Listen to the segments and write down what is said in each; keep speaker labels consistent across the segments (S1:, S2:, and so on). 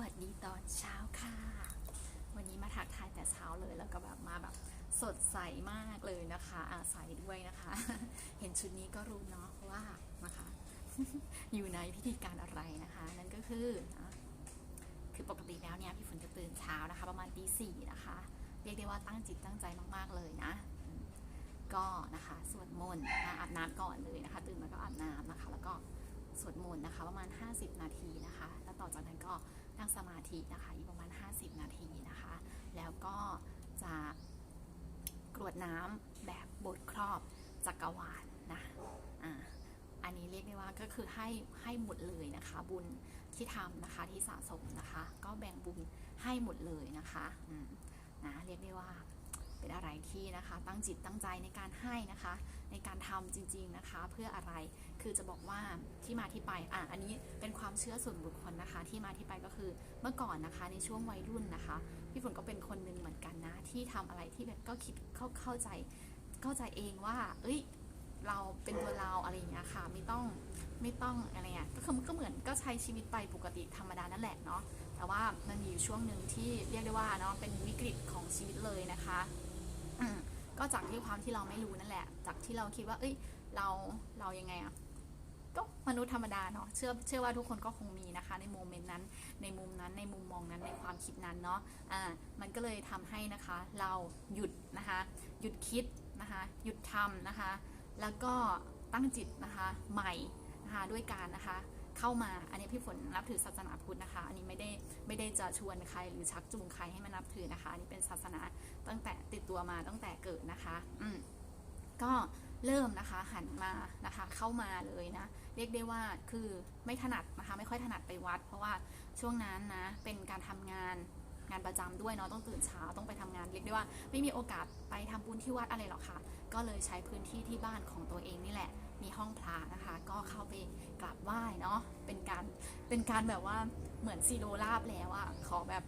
S1: วัสดีตอนเช้าค่ะ วันนี้มาทักทายแต่เช้าเลยแล้วก็แบบมาแบบสดใสมากเลยนะคะอาใสด้วยนะคะ เห็นชุดนี้ก็รู้เนาะว่านะคะ อยู่ในพิธีการอะไรนะคะ นั่นก็คือนะคือปกติแล้วเนี่ยพี่ฝนจะตื่นเช้านะคะ ประมาณตีสี่นะคะ เรียกได้ว่าตั้งจิตตั้งใจมากๆเลยนะ ก็นะคะสวดมนต์นะอาบน้ำก่อนเลยนะคะ ตื่นมาก็อาบน้ำนะคะ แล้วก็สวดมนต์นะคะ ประมาณ 50 นาทีนะคะ นั่งสมาธินะคะอีกประมาณ 50 นาทีนะคะ แล้วก็จะกรวดน้ำแบบบทครอบจักรวาลนะอ่าอันนี้เรียกได้ว่าก็คือให้ให้หมดเลยนะคะ บุญที่ทำนะคะที่สะสมนะคะ ก็แบ่งบุญให้หมดเลยนะคะนะเรียกได้ว่า เป็นอะไรที่นะคะตั้งจิตตั้งใจในการให้นะคะ ในการทำจริงๆนะคะ เพื่ออะไรคือจะบอกว่าที่มาที่ไปอะอันนี้เป็นความเชื่อส่วนบุคคลนะคะ ที่มาที่ไปก็คือเมื่อก่อนนะคะในช่วงวัยรุ่นนะคะพี่ฝนก็เป็นคนหนึ่งเหมือนกันนะที่ทำอะไรที่แบบก็คิดเข้าเข้าใจเข้าใจเองว่า เอ้ยเราเป็นตัวเราอะไรอย่างเงี้ยค่ะไม่ต้องไม่ต้องอะไรอะก็คือมันก็เหมือนก็ใช้ชีวิตไปปกติธรรมดานั่นแหละเนาะแต่ว่ามันมีอยู่ช่วงหนึ่งที่เรียกได้ว่าเนาะเป็นวิกฤตของชีวิตเลยนะคะ ก็จากที่ความที่เราไม่รู้นั่นแหละ จากที่เราคิดว่า เอ้ย เราเรายังไงอะก็มนุษย์ธรรมดาเนาะเชื่อเชื่อว่าทุกคนก็คงมีนะคะ ในโมเมนต์นั้น ในมุมนั้นในมุมมองนั้นในความคิดนั้นเนาะอ่ามันก็เลยทำให้นะคะ เราหยุดนะคะ หยุดคิดนะคะ หยุดทำนะคะ แล้วก็ตั้งจิตนะคะใหม่นะคะด้วยการนะคะ เข้ามาอันนี้พี่ฝนนับถือศาสนาพุทธนะคะ อันนี้ไม่ได้ไม่ได้จะชวนใครหรือชักจูงใครให้มานับถือนะคะ อันนี้เป็นศาสนาตั้งแต่ติดตัวมาตั้งแต่เกิดนะคะ อืมก็เริ่มนะคะหันมานะคะเข้ามาเลยนะ เรียกได้ว่าคือไม่ถนัดนะคะ ไม่ค่อยถนัดไปวัด เพราะว่าช่วงนั้นนะเป็นการทำงาน งานประจำด้วยเนาะต้องตื่นเช้าต้องไปทำงานเรียกได้ว่า ไม่มีโอกาสไปทำบุญที่วัดอะไรหรอกค่ะ ก็เลยใช้พื้นที่ที่บ้านของตัวเองนี่แหละ มีห้องพระนะคะ ก็เข้าไปกราบไหว้เนาะเป็นการเป็นการแบบว่าเหมือนซีโรลาบแล้วอะขอแบบ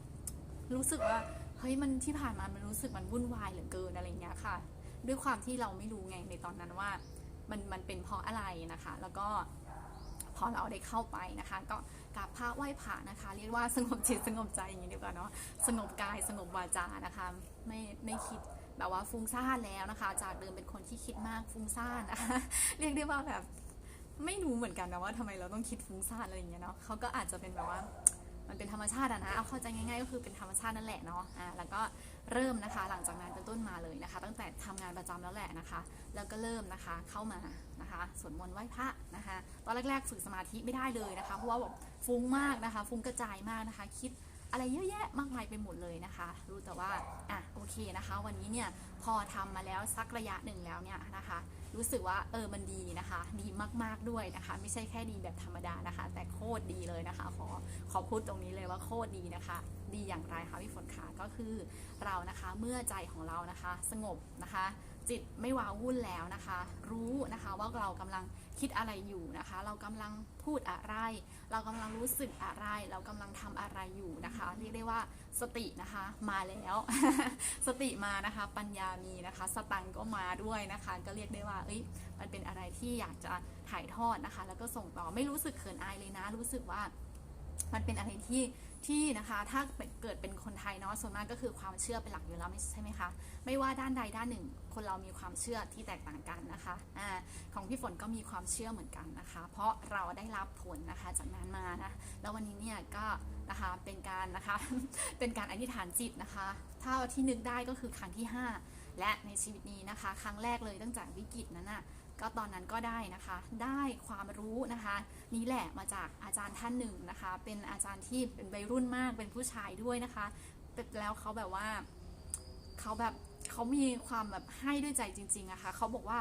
S1: รู้สึกว่าเฮ้ยมันที่ผ่านมามันรู้สึกมันวุ่นวายเหลือเกินอะไรเงี้ยค่ะ ด้วยความที่เราไม่รู้ไงในตอนนั้นว่า มันมันเป็นเพราะอะไรนะคะ แล้วก็ พอเราได้เข้าไปนะคะ ก็กราบพระไหว้พระนะคะ เรียกว่าสงบจิตสงบใจอย่างนี้ดีกว่าเนาะสงบกายสงบวาจานะคะไม่ไม่คิดแบบว่าฟุ้งซ่านแล้วนะคะ จากเดิมเป็นคนที่คิดมากฟุ้งซ่านนะคะ เรียกได้ว่าแบบไม่รู้เหมือนกันนะว่าทำไมเราต้องคิดฟุ้งซ่านอะไรอย่างเงี้ยเนาะเขาก็อาจจะเป็นแบบว่า มันเป็นธรรมชาติอะนะ เอาเข้าใจง่ายๆก็คือเป็นธรรมชาตินั่นแหละเนาะอ่าแล้วก็เริ่มนะคะ หลังจากนั้นเป็นต้นมาเลยนะคะ ตั้งแต่ทำงานประจำแล้วแหละนะคะ แล้วก็เริ่มนะคะเข้ามานะคะสวดมนต์ไหว้พระนะคะ ตอนแรกๆฝึกสมาธิไม่ได้เลยนะคะ เพราะว่าแบบฟุ้งมากนะคะ ฟุ้งกระจายมากนะคะ คิด อะไรเยอะแยะมากมายไปหมดเลยนะคะ รู้แต่ว่าอะโอเคนะคะ วันนี้เนี่ยพอทำมาแล้วสักระยะหนึ่งแล้วเนี่ยนะคะ รู้สึกว่าเออมันดีนะคะ ดีมากๆด้วยนะคะ ไม่ใช่แค่ดีแบบธรรมดานะคะ แต่โคตรดีเลยนะคะ ขอขอพูดตรงนี้เลยว่าโคตรดีนะคะดีอย่างไรคะพี่ฝนขาก็คือเรานะคะเมื่อใจของเรานะคะ สงบนะคะ จิตไม่ว้าวุ่นแล้วนะคะ รู้นะคะว่าเรากำลังคิดอะไรอยู่นะคะ เรากำลังพูดอะไร เรากำลังรู้สึกอะไร เรากำลังทำอะไรอยู่นะคะเรียกได้ว่าสตินะคะมาแล้ว สติมานะคะปัญญามีนะคะ สตังก็มาด้วยนะคะ ก็เรียกได้ว่าเอ้ยมันเป็นอะไรที่อยากจะถ่ายทอดนะคะ แล้วก็ส่งต่อไม่รู้สึกเขินอายเลยนะ รู้สึกว่า มันเป็นอะไรที่ที่นะคะถ้าเกิดเป็นคนไทยเนาะส่วนมากก็คือความเชื่อเป็นหลักอยู่แล้วใช่ไหมคะไม่ว่าด้านใดด้านหนึ่ง คนเรามีความเชื่อที่แตกต่างกันนะคะอ่าของพี่ฝนก็มีความเชื่อเหมือนกันนะคะ เพราะเราได้รับผลนะคะจากนั้นมานะแล้ววันนี้เนี่ยก็นะคะเป็นการนะคะเป็นการอธิษฐานจิตนะคะถ้าที่นึกได้ก็คือครั้งที่ 5 และในชีวิตนี้นะคะ ครั้งแรกเลยตั้งแต่วิกฤตนั้นน่ะ ก็ตอนนั้นก็ได้นะคะ ได้ความรู้นะคะ นี่แหละมาจากอาจารย์ท่านหนึ่งนะคะ เป็นอาจารย์ที่เป็นวัยรุ่นมากเป็นผู้ชายด้วยนะคะแล้วเขาแบบว่าเขาแบบเขามีความแบบให้ด้วยใจจริงๆอะคะเขาบอกว่า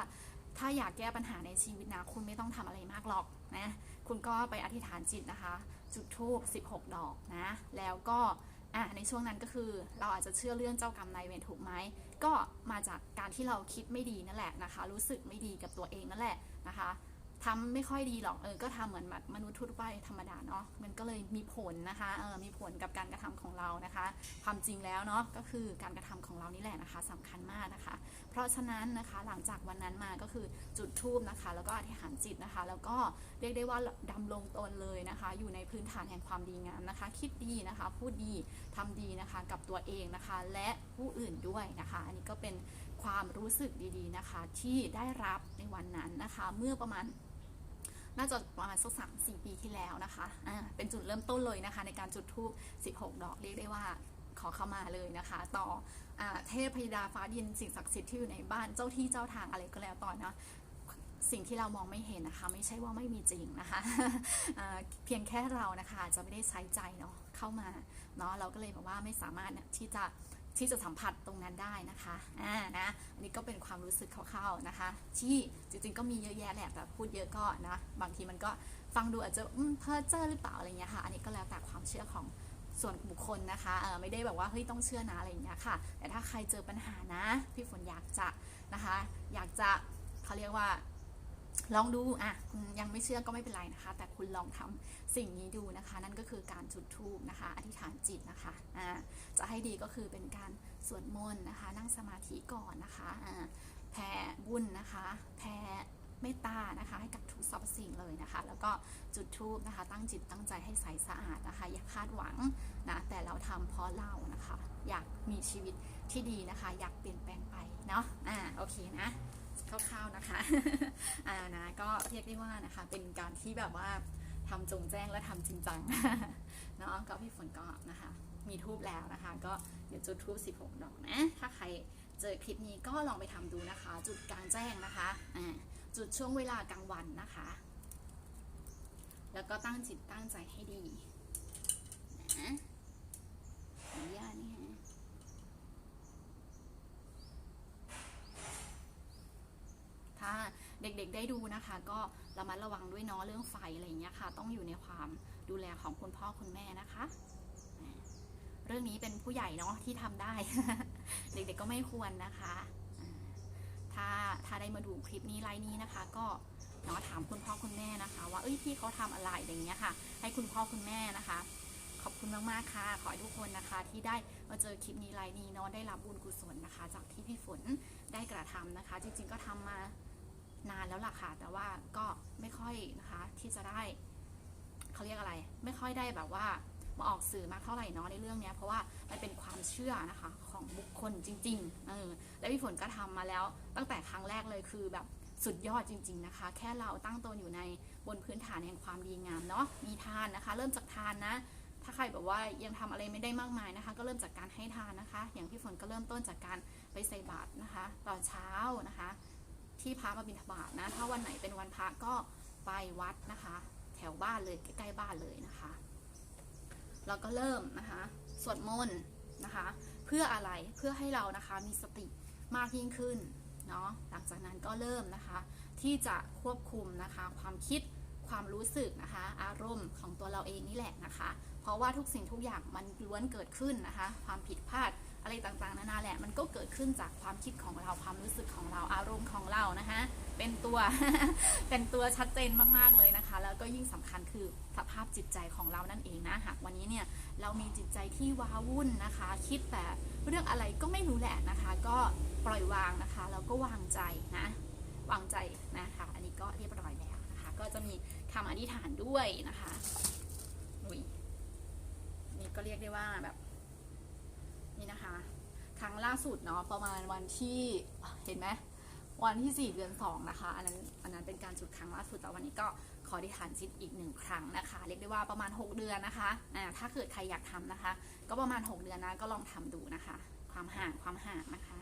S1: ถ้าอยากแก้ปัญหาในชีวิตนะคุณไม่ต้องทำอะไรมากหรอกนะคุณก็ไปอธิษฐานจิตนะคะ จุดธูป16 ดอกนะ แล้วก็อะในช่วงนั้นก็คือเราอาจจะเชื่อเรื่องเจ้ากรรมนายเวรถูกไหม ก็มาจากการที่เราคิดไม่ดีนั่นแหละนะคะ รู้สึกไม่ดีกับตัวเองนั่นแหละนะคะ ทำไม่ค่อยดีหรอกเออก็ทำเหมือนแบบมนุษย์ทั่วไปธรรมดาเนาะมันก็เลยมีผลนะคะเออมีผลกับการกระทำของเรานะคะ ความจริงแล้วเนาะก็คือการกระทำของเรานี่แหละนะคะสำคัญมากนะคะ เพราะฉะนั้นนะคะหลังจากวันนั้นมาก็คือจุดทูบนะคะ แล้วก็อธิษฐานจิตนะคะ แล้วก็เรียกได้ว่าดำลงตนเลยนะคะ อยู่ในพื้นฐานแห่งความดีงามนะคะ คิดดีนะคะพูดดีทำดีนะคะกับตัวเองนะคะ และผู้อื่นด้วยนะคะ อันนี้ก็เป็นความรู้สึกดีๆนะคะ ที่ได้รับในวันนั้นนะคะ เมื่อประมาณ น่าจะประมาณสักสามสี่ปีที่แล้วนะคะอ่าเป็นจุดเริ่มต้นเลยนะคะ ในการจุดธูป16 ดอกเรียกได้ว่าขอเข้ามาเลยนะคะ ต่ออเทพพยดาฟ้าดินสิ่งศักดิ์สิทธิ์ที่อยู่ในบ้านเจ้าที่เจ้าทางอะไรก็แล้วต่อนะสิ่งที่เรามองไม่เห็นนะคะ ไม่ใช่ว่าไม่มีจริงนะคะอ่าเพียงแค่เรานะคะจะไม่ได้ใช้ใจเนาะเข้ามาเนาะเราก็เลยแบบว่าไม่สามารถที่จะ ที่จะสัมผัสตรงนั้นได้นะคะอ่านะอันนี้ก็เป็นความรู้สึกคร่าวๆนะคะ ที่จริงๆ ก็มีเยอะแยะแหละแต่พูดเยอะก็นะบางทีมันก็ฟังดูอาจจะเพ้อเจ้อหรือเปล่าอะไรเงี้ยค่ะ อันนี้ก็แล้วแต่ความเชื่อของส่วนบุคคลนะคะเออไม่ได้แบบว่าเฮ้ยต้องเชื่อนะอะไรอย่างเงี้ยค่ะ แต่ถ้าใครเจอปัญหานะ พี่ฝนอยากจะนะคะ อยากจะเขาเรียกว่า ลองดูอะยังไม่เชื่อก็ไม่เป็นไรนะคะ แต่คุณลองทำสิ่งนี้ดูนะคะ นั่นก็คือการจุดธูปนะคะ อธิษฐานจิตนะคะอ่าจะให้ดีก็คือเป็นการสวดมนต์นะคะ นั่งสมาธิก่อนนะคะอ่าแผ่บุญนะคะ แผ่เมตตานะคะ ให้กับทุกสรรพสิ่งเลยนะคะ แล้วก็จุดธูปนะคะ ตั้งจิตตั้งใจให้ใสสะอาดนะคะ อย่าคาดหวังนะแต่เราทำเพราะเรานะคะ อยากมีชีวิตที่ดีนะคะ อยากเปลี่ยนแปลงไปเนาะอ่าโอเคนะ คร่าวๆนะคะอ่านะก็เรียกได้ว่านะคะเป็นการที่แบบว่าทำจงแจ้งและทำจริงจังเนาะก็พี่ฝนก็นะคะ มีทูบแล้วนะคะ ก็เดี๋ยวจุดทูบ16ดอกนะ ถ้าใครเจอคลิปนี้ก็ลองไปทำดูนะคะ จุดกลางแจ้งนะคะอ่าจุดช่วงเวลากลางวันนะคะ แล้วก็ตั้งจิตตั้งใจให้ดีนะอนุญาตนี่ฮะ ถ้า เด็กๆได้ดูนะคะ ก็ระมัดระวังด้วยเนาะเรื่องไฟอะไรอย่างเงี้ยค่ะ ต้องอยู่ในความดูแลของคุณพ่อคุณแม่นะคะ เรื่องนี้เป็นผู้ใหญ่เนาะที่ทำได้ เด็กๆก็ไม่ควรนะคะถ้าถ้าได้มาดูคลิปนี้ไลน์นี้นะคะ ก็เนาะถามคุณพ่อคุณแม่นะคะ ว่าเอ้ยพี่เขาทำอะไรอย่างเงี้ยค่ะ ให้คุณพ่อคุณแม่นะคะขอบคุณมากๆค่ะ ขอให้ทุกคนนะคะที่ได้มาเจอคลิปนี้ไลน์นี้เนาะได้รับบุญกุศลนะคะ จากที่พี่ฝนได้กระทำนะคะ จริงๆก็ทำมา นานแล้วล่ะค่ะ แต่ว่าก็ไม่ค่อยนะคะที่จะได้เขาเรียกอะไร ไม่ค่อยได้แบบว่ามาออกสื่อมากเท่าไหร่เนาะในเรื่องนี้เพราะว่ามันเป็นความเชื่อนะคะของบุคคลจริงๆเออและพี่ฝนก็ทำมาแล้วตั้งแต่ครั้งแรกเลยคือแบบสุดยอดจริง ๆนะคะ แค่เราตั้งตนอยู่ในบนพื้นฐานแห่งความดีงามเนาะมีทานนะคะ เริ่มจากทานนะ ถ้าใครแบบว่ายังทำอะไรไม่ได้มากมายนะคะ ก็เริ่มจากการให้ทานนะคะ อย่างพี่ฝนก็เริ่มต้นจากการไปใส่บาตรนะคะ ตอนเช้านะคะ ที่พระมาบิณฑบาตนะถ้าวันไหนเป็นวันพระก็ไปวัดนะคะ แถวบ้านเลยใกล้ๆบ้านเลยนะคะเราก็เริ่มนะคะสวดมนต์นะคะ เพื่ออะไรเพื่อให้เรานะคะมีสติมากยิ่งขึ้นเนาะหลังจากนั้นก็เริ่มนะคะ ที่จะควบคุมนะคะ ความคิดความรู้สึกนะคะ อารมณ์ของตัวเราเองนี่แหละนะคะ เพราะว่าทุกสิ่งทุกอย่างมันล้วนเกิดขึ้นนะคะ ความผิดพลาด อะไรต่างๆ นานาแหละมันก็เกิดขึ้นจากความคิดของเราความรู้สึกของเราอารมณ์ของเรานะคะ เป็นตัวเป็นตัวชัดเจนมากๆเลยนะคะ แล้วก็ยิ่งสำคัญคือสภาพจิตใจของเรานั่นเองนะหากวันนี้เนี่ยเรามีจิตใจที่ว้าวุ่นนะคะ คิดแต่เรื่องอะไรก็ไม่รู้แหละนะคะ ก็ปล่อยวางนะคะแล้วก็วางใจนะวางใจนะคะ อันนี้ก็เรียบร้อยแล้วนะคะ ก็จะมีคำอธิษฐานด้วยนะคะอุ้ยนี่ก็เรียกได้ว่าแบบ นี่นะคะ ครั้งล่าสุดเนาะประมาณวันที่เห็นไหมวันที่ 4 เดือน 2 นะคะ อันนั้นอันนั้นเป็นการจุดครั้งล่าสุดแต่วันนี้ก็ขออธิษฐานจิตอีกหนึ่งครั้งนะคะ เรียกได้ว่าประมาณ 6 เดือนนะคะอ่าถ้าเกิดใครอยากทำนะคะ ก็ประมาณ 6 เดือนนะก็ลองทำดูนะคะ ความห่างความห่างนะคะ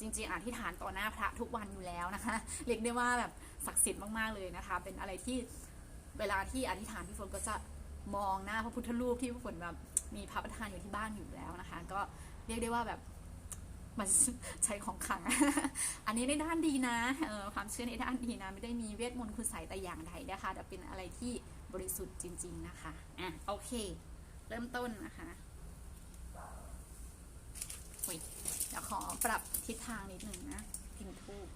S1: จริงๆอธิษฐานต่อหน้าพระทุกวันอยู่แล้วนะคะ เรียกได้ว่าแบบศักดิ์สิทธิ์มากๆเลยนะคะ เป็นอะไรที่เวลาที่อธิษฐานพี่ฝนก็จะมองหน้าพระพุทธรูปที่พี่ฝนแบบ มีพระประธานอยู่ที่บ้านอยู่แล้วนะคะ ก็เรียกได้ว่าแบบมันใช้ของขัง อันนี้ในด้านดีนะออความเชื่อในด้านดีนะ ไม่ได้มีเวทมนต์คุณใส่แต่อย่างใดนะคะ แต่เป็นอะไรที่บริสุทธิ์จริง ๆนะคะ อะโอเค เริ่มต้นนะคะเดี๋ยวขอปรับทิศทางนิดหนึ่งนะพิมพ์ทูบ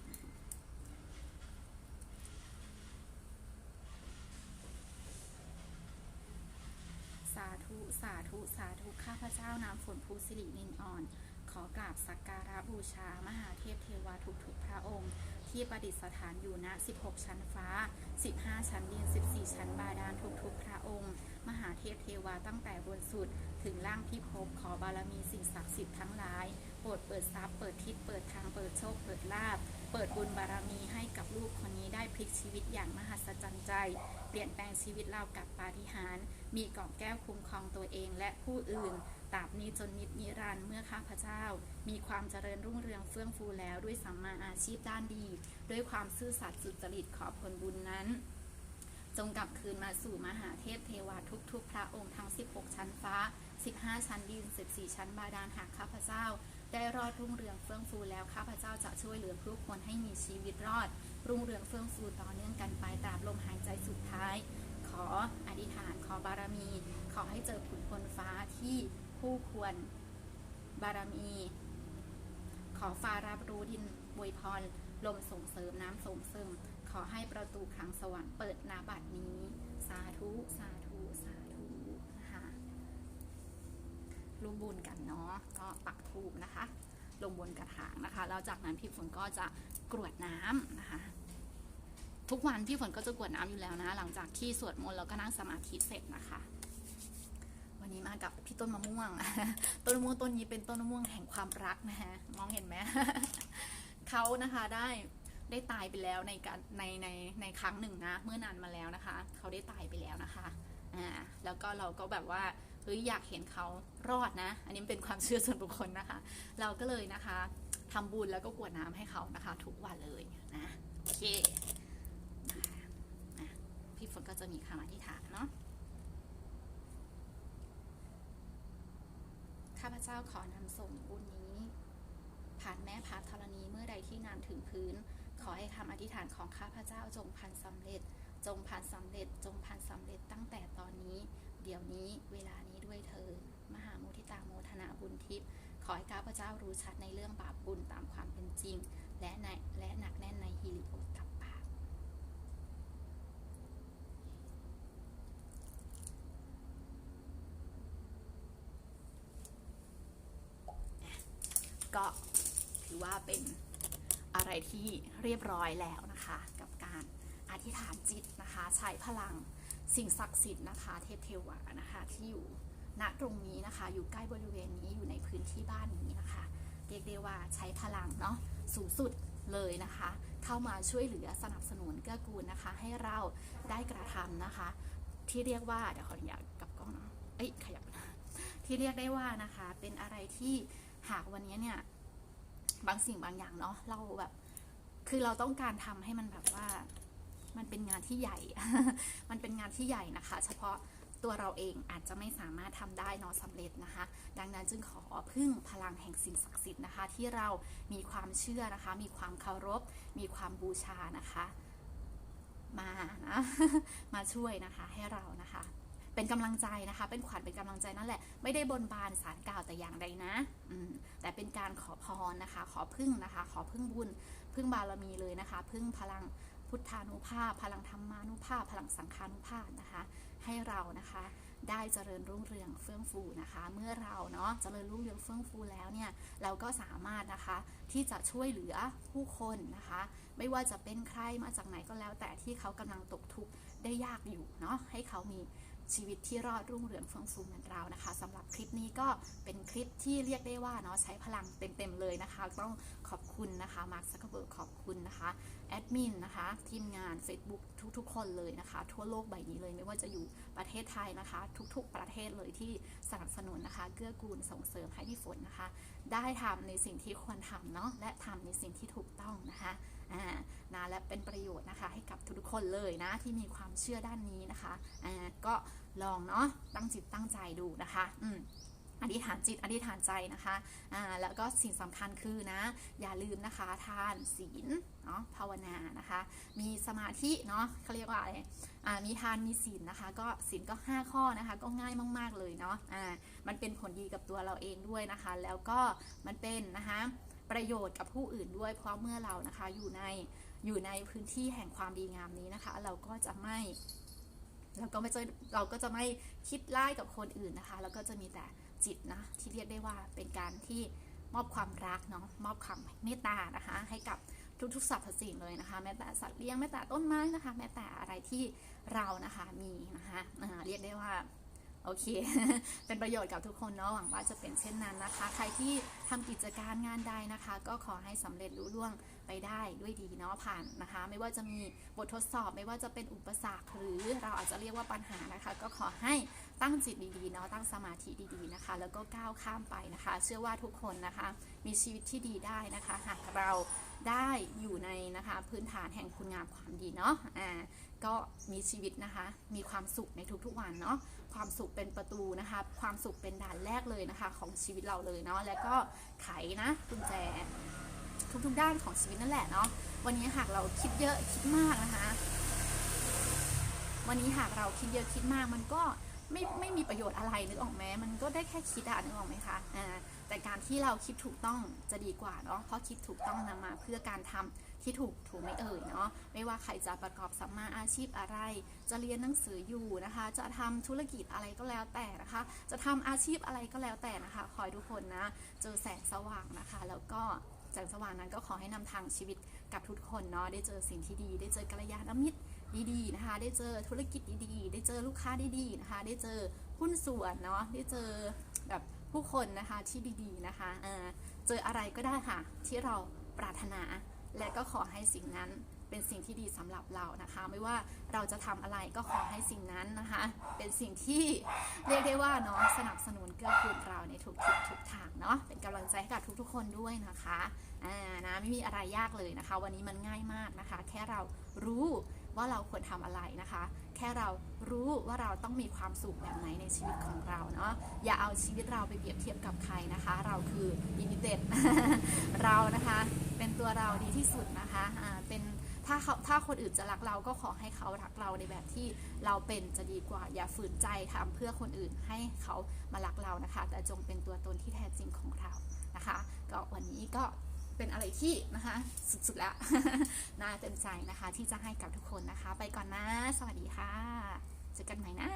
S1: สาธุสาธุข้าพเจ้าน้ำฝนภูสิรินินอ่อน ขอกราบสักการะบูชา มหาเทพเทวาทุกๆพระองค์ ที่ประดิษฐานอยู่ณ 16 ชั้นฟ้า 15 ชั้นดิน 14 ชั้นบาดาลทุกๆพระองค์ มหาเทพเทวาตั้งแต่บนสุด ถึงล่างพิภพขอบารมีสิ่งศักดิ์สิทธิ์ทั้งหลายโปรดเปิดทรัพย์เปิดทิศเปิดทางเปิดโชคเปิดลาภ เปิดบุญบารมีให้กับลูกคนนี้ได้พลิกชีวิตอย่างมหัศจรรย์ใจ เปลี่ยนแปลงชีวิตเรากับปาฏิหาริย์มีก่อบแก้วคุ้มครองตัวเองและผู้อื่นตราบนี้จนนิจนิรันดร์เมื่อข้าพเจ้า มีความเจริญรุ่งเรืองเฟื่องฟูแล้วด้วยสัมมาอาชีพด้านดี ด้วยความซื่อสัตย์สุจริตขอผลบุญนั้น จงกลับคืนมาสู่มหาเทพเทวาทุกๆ พระองค์ทั้ง 16 ชั้นฟ้า 15 ชั้นดิน 14 ชั้นบาดาลหากข้าพเจ้า ได้รอดรุ่งเรืองเฟื่องฟูแล้วข้าพเจ้าจะช่วยเหลือผู้คนให้มีชีวิตรอด รุ่งเรืองเฟื่องฟูต่อเนื่องกันไปตราบลมหายใจสุดท้าย ขออธิษฐานขอบารมี ขอให้เจอผุนพลฟ้าที่คู่ควรบารมี ขอฟ้ารับรู้ดินบวยพรลมส่งเสริมน้ำส่งเสริม ขอให้ประตูคลังสวรรค์เปิดนาบัดนี้ สาธุสาธุสาธุนะคะ ร่วมบุญกันเนาะก็ปักทูบนะคะ ลงบนกระถางนะคะ แล้วจากนั้นพี่ฝนก็จะกรวดน้ำนะคะ ทุกวันพี่ฝนก็จะกรวดน้ำอยู่แล้วนะ หลังจากที่สวดมนต์แล้วก็นั่งสมาธิเสร็จนะคะวันนี้มากับพี่ต้นมะม่วง ต้นมะม่วงต้นนี้เป็นต้นมะม่วงแห่งความรักนะฮะ มองเห็นไหมเขานะคะได้ได้ตายไปแล้วในการในในในครั้งหนึ่งนะ เมื่อนานมาแล้วนะคะ เขาได้ตายไปแล้วนะคะ อ่า แล้วก็เราก็แบบว่า เฮ้ยอยากเห็นเขารอดนะ อันนี้เป็นความเชื่อส่วนบุคคลนะคะ เราก็เลยนะคะทำบุญแล้วก็กวดน้ำให้เขานะคะ ทุกวันเลยนะโอเคนะพี่ฝนก็จะมีคำอธิษฐานเนาะข้าพเจ้าขอนำส่งบุญนี้ ผ่านแม่พัทธรณีเมื่อใดที่นานถึงพื้น ขอให้คำอธิษฐานของข้าพเจ้าจงพันสำเร็จ จงพันสำเร็จ จงพันสำเร็จตั้งแต่ตอนนี้ เดี๋ยวนี้เวลานี้ด้วยเธอ มหาโมทิตาโมทนาบุญทิพย์ขอให้ข้าพเจ้ารู้ชัดในเรื่องบาปบุญตามความเป็นจริง และในและหนักแน่นในฮิริโอตตัปปะก็ถือว่าเป็นอะไรที่เรียบร้อยแล้วนะคะ กับการ อธิษฐานจิตนะคะ ใช้พลังสิ่งศักดิ์สิทธิ์นะคะเทพเทวานะคะที่อยู่ณตรงนี้นะคะ อยู่ใกล้บริเวณนี้อยู่ในพื้นที่บ้านนี้นะคะ เรียกได้ว่าใช้พลังเนาะสูงสุดเลยนะคะ เข้ามาช่วยเหลือสนับสนุนเกื้อกูลนะคะ ให้เราได้กระทำนะคะ ที่เรียกว่าเดี๋ยวขออนุญาตกับกล้องเนาะเอ้ยขยับที่เรียกได้ว่านะคะ เป็นอะไรที่หากวันนี้เนี่ยบางสิ่งบางอย่างเนาะเราแบบ คือเราต้องการทำให้มันแบบว่า มันเป็นงานที่ใหญ่ มันเป็นงานที่ใหญ่นะคะ เฉพาะตัวเราเองอาจจะไม่สามารถทำได้นาะสำเร็จนะคะ ดังนั้นจึงขอพึ่งพลังแห่งสิ่งศักดิ์สิทธิ์นะคะ ที่เรามีความเชื่อนะคะ มีความเคารพ มีความบูชานะคะ มานะมาช่วยนะคะให้เรานะคะ เป็นกำลังใจนะคะ เป็นขวัญเป็นกำลังใจนั่นแหละ ไม่ได้บนบานสารกล่าวแต่อย่างใดนะอืมแต่เป็นการขอพรนะคะ ขอพึ่งนะคะ ขอพึ่งบุญพึ่งบารมีเลยนะคะ พึ่งพลัง พุทธานุภาพ พลังธรรมานุภาพ พลังสังขานุภาพนะคะ ให้เรานะคะได้เจริญรุ่งเรืองเฟื่องฟูนะคะ เมื่อเราเนาะเจริญรุ่งเรืองเฟื่องฟูแล้วเนี่ยเราก็สามารถนะคะที่จะช่วยเหลือผู้คนนะคะ ไม่ว่าจะเป็นใครมาจากไหนก็แล้วแต่ที่เขากำลังตกทุกข์ได้ยากอยู่เนาะให้เขามี ชีวิตที่รอดรุ่งเรืองเฟื่องฟูเหมือนเรานะคะสำหรับคลิปนี้ก็เป็นคลิปที่เรียกได้ว่าเนาะใช้พลังเต็มๆเลยนะคะ ต้องขอบคุณนะคะมาร์คซักเบิร์กขอบคุณนะคะแอดมินนะคะทีมงาน Facebook ทุกๆ คนเลยนะคะ ทั่วโลกใบนี้เลยไม่ว่าจะอยู่ประเทศไทยนะคะ ทุกๆ ประเทศเลยที่สนับสนุนนะคะ เกื้อกูลส่งเสริมให้พี่ฝนนะคะ ได้ทำในสิ่งที่ควรทำเนาะและทำในสิ่งที่ถูกต้องนะคะ อ่านะและเป็นประโยชน์นะคะให้กับทุกคนเลยนะที่มีความเชื่อด้านนี้นะคะอ่าก็ลองเนาะตั้งจิตตั้งใจดูนะคะอืมอธิษฐานจิตอธิษฐานใจนะคะอ่าแล้วก็สิ่งสำคัญคือนะ อย่าลืมนะคะทานศีลเนาะภาวนานะคะ มีสมาธิเนาะเขาเรียกว่าอะไรอ่ามีทานมีศีลนะคะ ก็ศีลก็ 5 ข้อนะคะ ก็ง่ายมาก ๆเลยเนาะอ่ามันเป็นผลดีกับตัวเราเองด้วยนะคะ แล้วก็มันเป็นนะคะ ประโยชน์กับผู้อื่นด้วย เพราะเมื่อเรานะคะอยู่ในอยู่ในพื้นที่แห่งความดีงามนี้นะคะ เราก็จะไม่แล้วก็ไม่จะเราก็จะไม่คิดร้ายกับคนอื่นนะคะแล้วก็จะมีแต่จิตนะที่เรียกได้ว่าเป็นการที่มอบความรักเนาะมอบความเมตตานะคะ ให้กับทุกๆสรรพสิ่งเลยนะคะ แม้แต่สัตว์เลี้ยงแม้แต่ต้นไม้นะคะ แม้แต่อะไรที่เรานะคะมีนะคะเรียกได้ว่า โอเค เป็นประโยชน์กับทุกคนเนาะหวังว่าจะเป็นเช่นนั้นนะคะ ใครที่ทำกิจการงานใดนะคะ ก็ขอให้สำเร็จรุ่ล่วงไปได้ด้วยดีเนาะผ่านนะคะ ไม่ว่าจะมีบททดสอบไม่ว่าจะเป็นอุปสรรค หรือเราอาจจะเรียกว่าปัญหานะคะ ก็ขอให้ตั้งจิตดีๆเนาะตั้งสมาธิดีๆนะคะ แล้วก็ก้าวข้ามไปนะคะ เชื่อว่าทุกคนนะคะ มีชีวิตที่ดีได้นะคะ หากเราได้อยู่ในนะคะพื้นฐานแห่งคุณงามความดีเนาะอ่าก็มีชีวิตนะคะ มีความสุขในทุกๆวันเนาะ ความสุขเป็นประตูนะคะ ความสุขเป็นด่านแรกเลยนะคะ ของชีวิตเราเลยเนาะ แล้วก็ไขนะกุญแจทุกๆด้านของชีวิตนั่นแหละเนาะ วันนี้หากเราคิดเยอะคิดมากนะคะ วันนี้หากเราคิดเยอะคิดมากมันก็ไม่ไม่มีประโยชน์อะไรนึกออกไหมมันก็ได้แค่คิดอะนึกออกไหมคะอ่าแต่การที่เราคิดถูกต้องจะดีกว่าเนาะเพราะคิดถูกต้องนำมาเพื่อการทำ ที่ถูกถูกไม่เอ่ยเนาะไม่ว่าใครจะประกอบสัมมาอาชีพอะไร จะเรียนหนังสืออยู่นะคะ จะทำธุรกิจอะไรก็แล้วแต่นะคะ จะทำอาชีพอะไรก็แล้วแต่นะคะ ขอให้ทุกคนนะเจอแสงสว่างนะคะ แล้วก็แสงสว่างนั้นก็ขอให้นำทางชีวิตกับทุกคนเนาะได้เจอสิ่งที่ดี ได้เจอกัลยาณมิตรดีๆนะคะ ได้เจอธุรกิจดีๆ ได้เจอลูกค้าดีๆนะคะ ได้เจอหุ้นส่วนเนาะได้เจอแบบผู้คนนะคะที่ดีๆนะคะเออเจออะไรก็ได้ค่ะที่เราปรารถนา และก็ขอให้สิ่งนั้นเป็นสิ่งที่ดีสำหรับเรานะคะ ไม่ว่าเราจะทำอะไรก็ขอให้สิ่งนั้นนะคะ เป็นสิ่งที่เรียกได้ว่าเนาะสนับสนุนเกื้อกูลเราในทุกทิศทุกทางเนาะเป็นกำลังใจให้กับทุกๆ คนด้วยนะคะอ่านะไม่มีอะไรยากเลยนะคะ วันนี้มันง่ายมากนะคะ แค่เรารู้ว่าเราควรทำอะไรนะคะ แค่เรารู้ว่าเราต้องมีความสุขแบบไหนในชีวิตของเราเนาะอย่าเอาชีวิตเราไปเปรียบเทียบกับใครนะคะ เราคือลิมิเต็ดเรานะคะ เป็นตัวเราดีที่สุดนะคะอ่าเป็นถ้าเขาถ้าคนอื่นจะรักเราก็ขอให้เขารักเราในแบบที่เราเป็นจะดีกว่า อย่าฝืนใจทำเพื่อคนอื่นให้เขามารักเรานะคะ แต่จงเป็นตัวตนที่แท้จริงของเรานะคะ ก็วันนี้ก็ เป็นอะไรที่นะคะ สุดๆแล้วน่าเต็มใจนะคะ ที่จะให้กับทุกคนนะคะ ไปก่อนนะ สวัสดีค่ะ เจอกันใหม่นะ